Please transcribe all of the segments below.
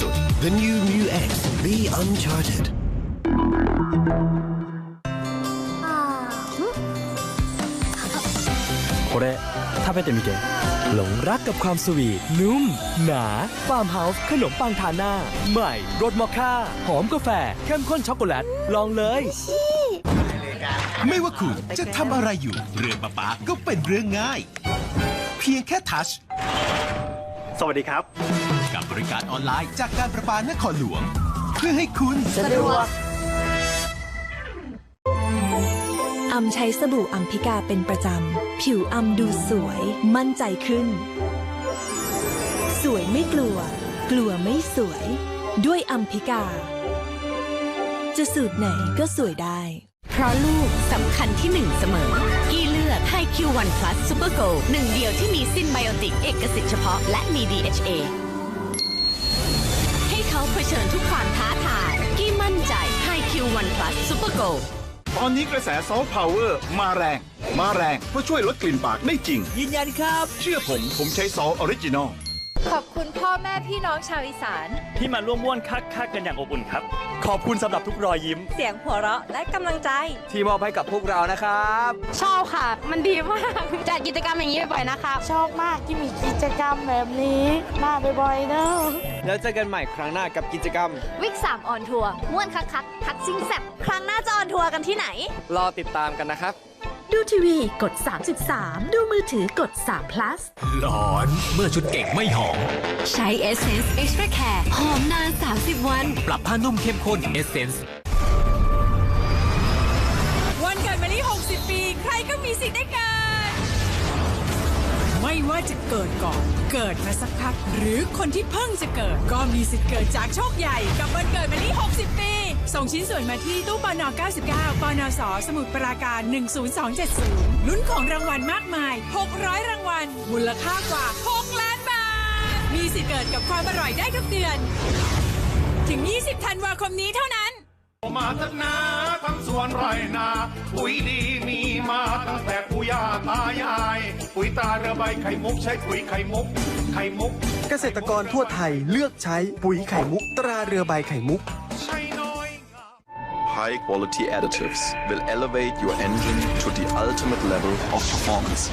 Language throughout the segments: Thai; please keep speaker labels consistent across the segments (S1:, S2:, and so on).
S1: สุด The new Mu X Be Uncharted
S2: これ食べてみてหลงรักกับความสวีทนุ่ม หนา ฟาร์มเฮาส์ขนมปังทาหน้า ใหม่รสมอคค่า หอมกาแฟ เข้มข้นช็อกโกแลต ลองเลย
S3: ไม่ว่าคุณจะทำอะไรอยู่ เรื่องประปาก็เป็นเรื่องง่าย เพียงแค่ทัช
S2: สวัสดีครับ
S3: กับบริการออนไลน์จากการประปานครหลวง เพื่อให้คุณ
S4: สะดวก
S5: อำใช้สบู่อัมพิกาเป็นประจำ ผิวอำดูสวย มั่นใจขึ้น สวยไม่กลัว กลัวไม่สวย ด้วยอัมพิกา จะสูตรไหนก็สวยได้
S4: เพราะลูกสำคัญที่หนึ่งเสมอ กี้เลือกให้ Q1 Plus Super Go หนึ่งเดียวที่มีซินไบโอติกเอกสิทธิ์เฉพาะและมี DHA ให้เขาเผชิญทุกความท้าทายกี้มั่นใจให้ Q1 Plus Super Go
S6: ตอนนี้กระแสซอฟต์พาวเวอร์มาแรง มาแรง เพื่อช่วยลดกลิ่นปากได้จริง
S2: ยืนยันครับ
S6: เชื่อผมผมใช้ซอสออริจินอล
S7: ขอบคุณพ่อแม่พี่น้องชาวอีสาน
S2: ที่มาร่วมม่วนคักคักกันอย่างอบอุ่นครับ ขอบคุณสำหรับทุกรอยยิ้ม
S5: เสียงหัวเราะและกำลังใจ
S2: ที่มอบให้กับพวกเรานะครับ
S7: ชอบค่ะ มันดีมากจัดกิจกรรมอย่างนี้บ่อยๆนะคะ
S8: ชอบมากที่มีกิจกรรมแบบนี้มาบ่อยๆเนอะ
S2: แล้วเจอกันใหม่ครั้งหน้ากับกิจกรรม
S7: วิกสามออนทัวร์ม่วนคักคักๆคักซิ่งแซบครั้งหน้าจะออนทัวร์กันที่ไหน
S2: รอติดตามกันนะครับ
S5: ดูทีวีกด 33 ดูมือถือกด3 plus
S3: หลอนเมื่อชุดเก่งไม่หอม
S4: ใช้ Essence Extra Care หอมนาน 30 วัน
S3: ปรับผ้านุ่มเข้มข้น Essence
S9: วันเกิดมาลี่60 ปี ใครก็มีสิทธิ์ได้เกิด ไม่ว่าจะเกิดก่อน เกิดมาสักพัก หรือคนที่เพิ่งจะเกิด ก็มีสิทธิ์เกิดจากโชคใหญ่กับวันเกิดมาลี่60ปี ส่งชิ้นส่วนมาที่ตู้ปน99ปนสสมุทรปราการ 10270 ลุ้นของรางวัลมากมาย 600 รางวัล มูลค่ากว่า 6 ล้านบาท มีสิทธิ์เกิดกับความอร่อยได้ทุกเดือน ถึง 20 ธันวาคมนี้เท่านั้น
S6: มาทั้งนาทั้งสวนไรนาปุ๋ยดีมีมาตั้งแต่ปู่ย่าตายาย ปุ๋ยตราเรือใบไข่มุกใช้ปุ๋ยไข่มุก ไข่มุก
S10: เกษตรกรทั่วไทยเลือกใช้ปุ๋ยไข่มุก ตราเรือใบไข่มุก
S6: ใช้น้อย
S11: High quality additives will elevate your engine to the ultimate level of performance.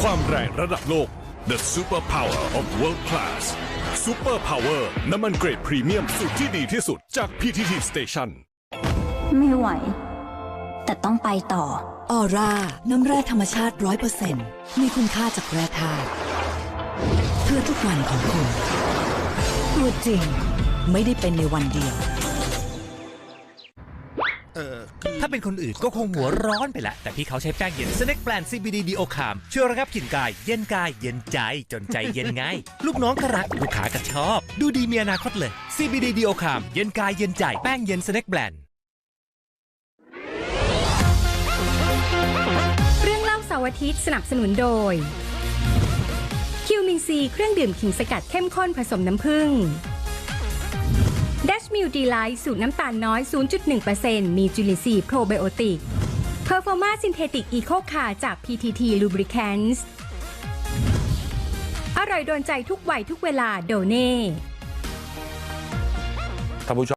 S6: ความแรงระดับโลก The Super Power of World Class Super Power น้ำมันเกรดพรีเมียมสูตรที่ดีที่สุดจาก PTT Station
S8: ไม่ไหว แต่ต้องไปต่อ
S5: ออร่า น้ำแร่ธรรมชาติ 100%มีคุณค่าจากแร่ธาตุเพื่อทุกวันของคุณตัวจริงไม่ได้เป็นในวันเดียว
S3: ถ้าเป็นคนอื่นก็คงหัวร้อนไปละ แต่พี่เขาใช้แป้งเย็น Snack Brand CBD Dio Calm ช่วยระงับกลิ่นกายเย็นกายเย็นใจจนใจเย็นง่ายลูกน้องก็รักลูกค้าก็ชอบ ดูดีมีอนาคตเลย CBD Dio Calm เย็นกายเย็นใจแป้งเย็น Snack Brand
S9: เรื่องเล่าเสาร์อาทิตย์สนับสนุนโดยคิวมินซีเครื่องดื่มขิงสกัดเข้มข้นผสมน้ำผึ้งดัช มิลดีไลท์สูตรน้ำตาลน้อย 0.1%มีจุลินทรีย์โปรไบโอติกเพอร์ฟอร์มาซินเทติกอีโคคาจาก PTT Lubricants อร่อยโดนใจทุกวัยทุกเวลาโดเน่